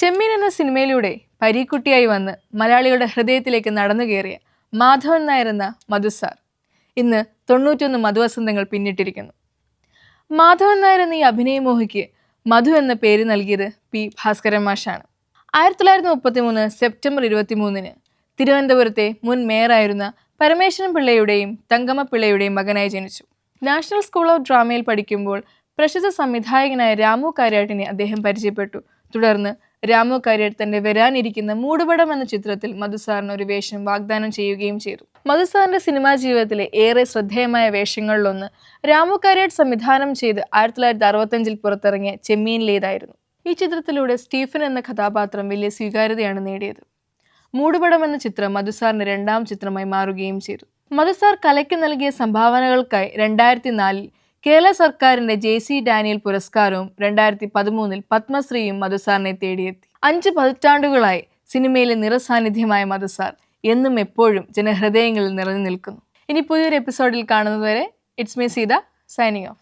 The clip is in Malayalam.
ചെമ്മീൻ എന്ന സിനിമയിലൂടെ പരീക്കുട്ടിയായി വന്ന് മലയാളികളുടെ ഹൃദയത്തിലേക്ക് നടന്നു കയറിയ മാധവൻ നായർ എന്ന മധുസാർ ഇന്ന് തൊണ്ണൂറ്റൊന്ന് മധുവസന്തങ്ങൾ പിന്നിട്ടിരിക്കുന്നു. മാധവൻ നായർ എന്ന ഈ അഭിനയമോഹിക്ക് മധു എന്ന പേര് നൽകിയത് പി ഭാസ്കരൻ മാഷാണ്. ആയിരത്തി തൊള്ളായിരത്തി മുപ്പത്തി മൂന്ന് സെപ്റ്റംബർ ഇരുപത്തി മൂന്നിന് തിരുവനന്തപുരത്തെ മുൻ മേയറായിരുന്ന പരമേശ്വരൻ പിള്ളയുടെയും തങ്കമ്മ പിള്ളയുടെയും മകനായി ജനിച്ചു. നാഷണൽ സ്കൂൾ ഓഫ് ഡ്രാമയിൽ പഠിക്കുമ്പോൾ പ്രശസ്ത സംവിധായകനായ രാമു കാര്യാട്ടിനെ അദ്ദേഹം പരിചയപ്പെട്ടു. തുടർന്ന് രാമു കാര്യാട്ട് തന്റെ വരാനിരിക്കുന്ന മൂടുപടം എന്ന ചിത്രത്തിൽ മധുസാറിന് ഒരു വേഷം വാഗ്ദാനം ചെയ്യുകയും ചെയ്തു. മധുസാറിന്റെ സിനിമാ ജീവിതത്തിലെ ഏറെ ശ്രദ്ധേയമായ വേഷങ്ങളിലൊന്ന് രാമു കാര്യാട്ട് സംവിധാനം ചെയ്ത് ആയിരത്തി തൊള്ളായിരത്തി അറുപത്തഞ്ചിൽ പുറത്തിറങ്ങിയ ചെമ്മീനിലേതായിരുന്നു. ഈ ചിത്രത്തിലൂടെ സ്റ്റീഫൻ എന്ന കഥാപാത്രം വലിയ സ്വീകാര്യതയാണ് നേടിയത്. മൂടുപടം എന്ന ചിത്രം മധുസാറിന്റെ രണ്ടാം ചിത്രമായി മാറുകയും ചെയ്തു. മധുസാർ കലയ്ക്ക് നൽകിയ സംഭാവനകൾക്കായി രണ്ടായിരത്തി നാലിൽ കേരള സർക്കാരിന്റെ ജെ സി ഡാനിയൽ പുരസ്കാരവും രണ്ടായിരത്തി പതിമൂന്നിൽ പത്മശ്രീയും മധുസാറിനെ തേടിയെത്തി. അഞ്ച് പതിറ്റാണ്ടുകളായി സിനിമയിലെ നിറസാന്നിധ്യമായ മധുസാർ എന്നും എപ്പോഴും ജനഹൃദയങ്ങളിൽ നിറഞ്ഞു നിൽക്കുന്നു. ഇനി പുതിയൊരു എപ്പിസോഡിൽ കാണുന്നതുവരെ it's me Seetha signing off.